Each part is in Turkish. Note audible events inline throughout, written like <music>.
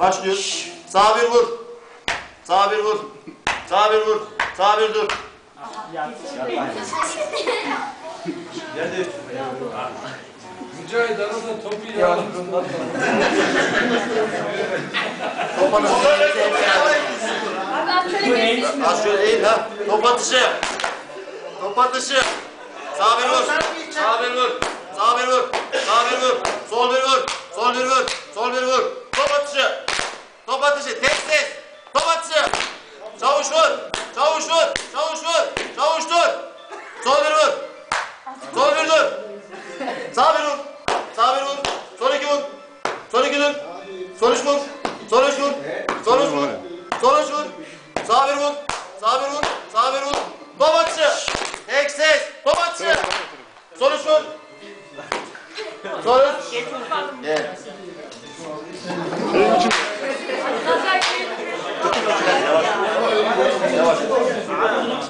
Başlıyor. Sağ bir vur. Sağ bir vur. Sağ bir vur. Sağ bir dur. Mücahit arada topu ya. Top atışı. Az şöyle eğil ha. Top atışı. Top atışı. Sağ bir vur. Sağ bir vur. Sağ bir vur. Sağ bir vur. Sol bir vur. Sol bir vur. Sol bir vur. Top atışı. Top atışı. Tek ses. Top atışı. Çavuş vur. Çavuş vur. Çavuş vur. Çavuş dur. Sol bir vur. Sol bir dur. Sağ bir vur. Sağ bir vur. Sol iki vur. Sol iki dur. Sol üç vur. Sol üç vur. Sol üç vur. Sol üç vur. Sağ bir vur. Sağ bir vur. Sağ bir vur. Top atışı. Tek ses. Top atışı. Sol üç vur. Sol üç. Gel. Yavaş.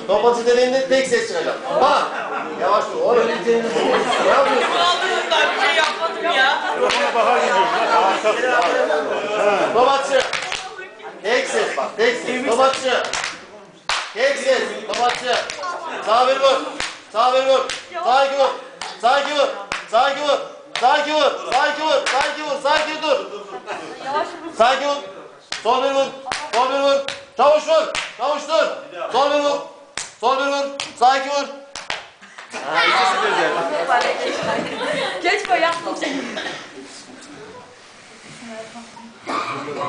Top atışı dediğinde tek ses çıkacak. Bak. Yavaş dur. Oğlum. Ne yapıyorsun? Aldığımda bir şey yapmadım ya. Top atışı. Tek ses bak. Tek ses. Top atışı. Tek ses. Top atışı. Sağ bir vur. Sağ bir vur. Sağ iki vur. Sağ iki vur. Sağ iki vur. Sağ iki vur. Sağ iki vur. Sağ iki vur. Sağ iki dur. Sağ iki vur. Sol bir vur. Sol bir vur. Çavuş vur. Çavuş dur. Sol bir vur. Sol bir vur. Sağ iki vur. Ha, ikisi de güzel. Geç böyle yaptım seni.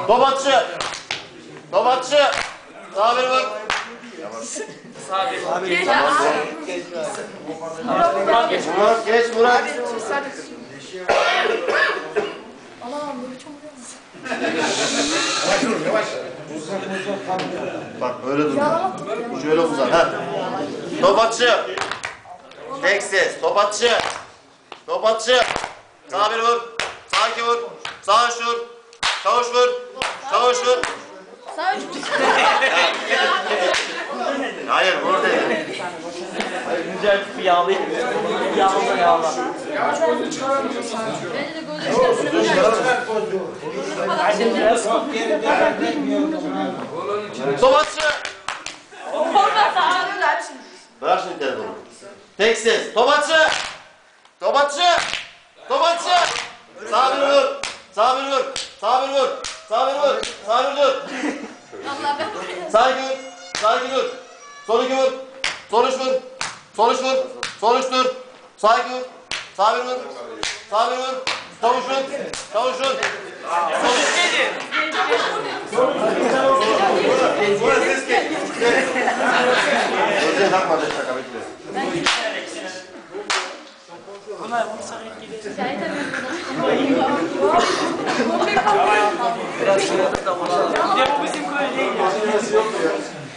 Domatçı. Domatçı. Sağ bir vur. Sabit. Geç abi. Geç Murat. Geç Murat. Geç Murat. Allah'ım böyle çok güzel. Bak öyle dur. Şöyle uzan. Ha. Topatçı. Eksiz. Topatçı. Topatçı. Sağ bir vur. Sağ iki vur. Sağ üç vur. Sağ üç vur. Sağ üç vur. Sağ üç vur. <laughs> Hayır vur değil. Hayır güzel bir yağlı. Yağlı yağlı. Yağlı çıkaramıyorsun. Bence de gözü çıkaramıyorsun. Yağla yağla. Top atışı. Bırak şimdi telefonu. Tek ses. Atışı. Top atışı. Sağ bir vur. Sağ bir vur. Sağ bir vur. Sağ bir vur. Sağ bir dur. Sağ iki vur. Sağ iki dur. Sol iki vur. Sol üç vur. Sol üç vur. Sol üç dur. Sağ iki vur. Sağ bir vur. Sağ bir vur. Çavuş vur. Gözden takmadı şaka bitti. Bunlar bunu sana ilgili. Şahit abi. Ya bu bizim köy değil.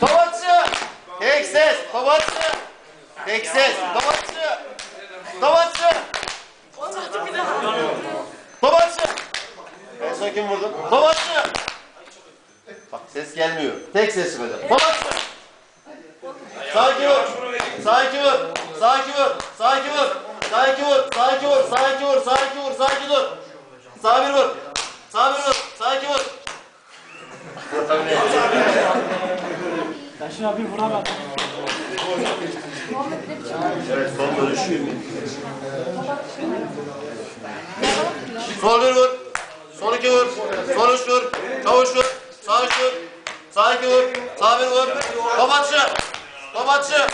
Davatçı! Tek ses! Davatçı! Tek ses! Davatçı! Davatçı! Olmadı bir daha. Davatçı! En son kim vurdu? Davatçı! Bak ses gelmiyor. Tek ses çıkacak. Davatçı! Sağ iki vur. Sağ iki vur. Sağ iki vur. Sağ iki vur. Sağ iki vur. Sağ iki vur. Sağ iki vur. Sağ iki vur. Sağ bir vur. Sağ bir vur. Sağ iki vur. Ben şuna bir vuramadım. Evet son dönüş. Sol bir vur. Sol iki vur. Sol üç vur. Çavuş vur. Sağ üç vur. Sağ iki vur. Sağ bir vur. Top atışı. Top atışı.